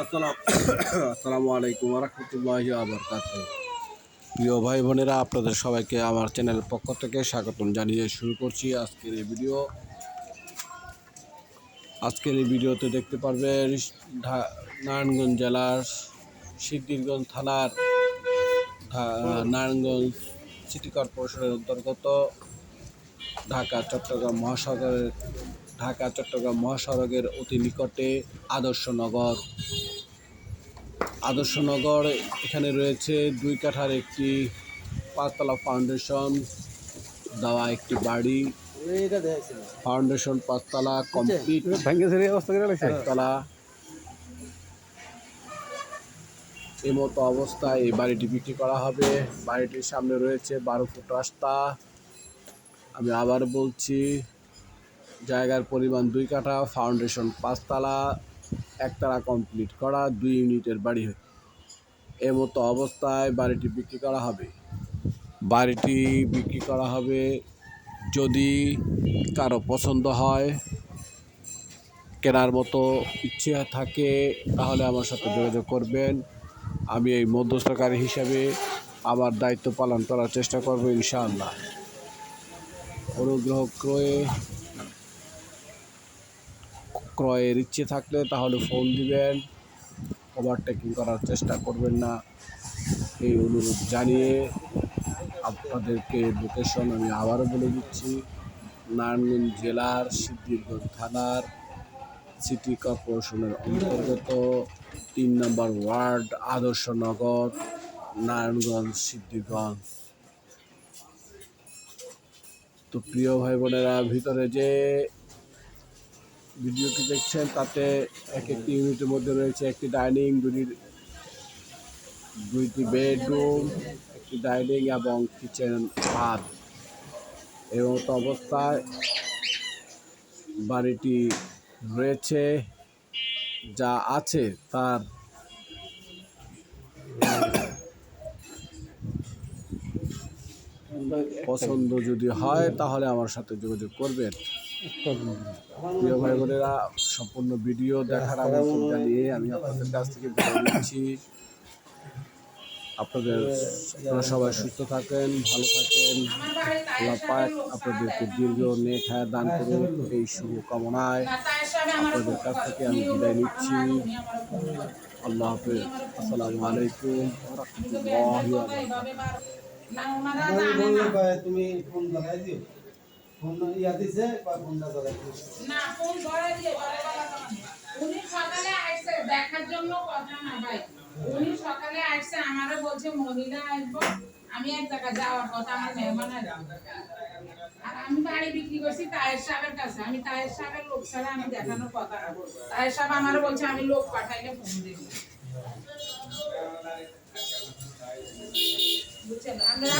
আসসালাম আসসালামু আলাইকুম রহমতুল্লাহি আবরকাত প্রিয় ভাই বোনেরা, আপনাদের সবাইকে আমার চ্যানেলের পক্ষ থেকে স্বাগতম জানিয়ে শুরু করছি আজকের এই ভিডিও। আজকের এই ভিডিওতে দেখতে পারবেন নারায়ণগঞ্জ জেলার সিদ্ধিরগঞ্জ থানার নারায়ণগঞ্জ সিটি কর্পোরেশনের অন্তর্গত ঢাকা, চট্টগ্রাম মহাসাগরের ঢাকা, চট্টগ্রাম মহাসড়কের অতি নিকটে আদর্শনগর আদর্শনগর এখানে রয়েছে দুই কাঠার একটি পাঁচতলা ফাউন্ডেশন দেওয়া একটি বাড়ি। ফাউন্ডেশন পাঁচতলা কমপ্লিট একতলা। এই মতো অবস্থায় এই বাড়িটি বিক্রি করা হবে। বাড়িটির সামনে রয়েছে বারো ফুট রাস্তা। আমি আবার বলছি জায়গার পরিমাণ দুই কাঠা ফাউন্ডেশন পাঁচতলা। একতলা কমপ্লিট করা দুই ইউনিটের বাড়ি এ মতো অবস্থায় বাড়িটি বিক্রি করা হবে। বাড়িটি বিক্রি করা হবে যদি কারও পছন্দ হয়, কেনার মতো ইচ্ছে থাকে, তাহলে আমার সাথে যোগাযোগ করবেন। আমি এই মধ্যস্থকারী হিসাবে আমার দায়িত্ব পালন করার চেষ্টা করব ইনশাআল্লাহ। অনুগ্রহ ক্রয়ে ক্রয়ের ইচ্ছে থাকলে তাহলে ফোন দিবেন। ওভারটেকিং করার চেষ্টা করবেন না। এই অনুরোধ জানিয়ে আপনাদেরকে লোকেশন আমি আবারও বলে দিচ্ছি। নারায়ণগঞ্জ জেলার সিদ্ধিরগঞ্জ থানার সিটি কর্পোরেশনের অন্তর্গত তিন নম্বর ওয়ার্ড আদর্শনগর নারায়ণগঞ্জ, সিদ্ধিরগঞ্জ। তো প্রিয় ভাই বোনেরা, ভিতরে যে ভিডিওটি দেখছেন? তাতে এক একটি ইউনিটের মধ্যে রয়েছে একটি ডাইনিং, দুটি দুইটি বেডরুম, একটি ডাইনিং এবং কিচেন হাত এই মতো অবস্থায় বাড়িটি রয়েছে, যা আছে তার পছন্দ যদি হয়, তাহলে আমার সাথে যোগাযোগ করবেন। প্রিয় ভাই বোনেরা সম্পূর্ণ ভিডিও দেখার আমন্ত্রণ জানিয়ে আমি আপনাদের কাছ থেকে বিদায় নিচ্ছি। আপনাদের আপনারা সবাই সুস্থ থাকেন, ভালো থাকেন। আল্লাহ পাক আপনাদেরকে দীর্ঘ নেক হায়াত দান করুন এই শুভ কামনায় আপনাদের কাছ থেকে আমি বিদায় নিচ্ছি। আল্লাহ হাফেজ। আসসালামু আলাইকুম রহমতুল্লাহি তুমি ফোন দিও ফোন ইয়া দিছে বা ফোনটা লাগাই না ফোন ধরে দিয়ে ঘরে বলা যাবে না। উনি সকালে আসছে দেখার জন্য কথা না ভাই। উনি সকালে আসছে আমারও বলছে মহিলা আসব। আমি এক জায়গায় যাওয়ার কথা আমার মেহমান আর আমি বাড়ি বিক্রি করছি সাহেবের কাছে। আমি সাহেবের লোক ছাড়া আমি দেখানোর কথা সাহেব আমারও বলছে আমি লোক পাঠাইলে ফোন দিব। বুঝছেন? আমরা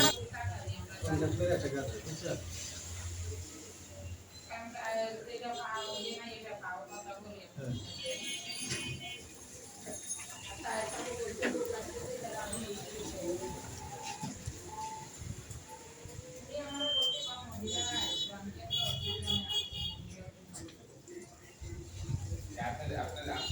يعني إحنا إحنا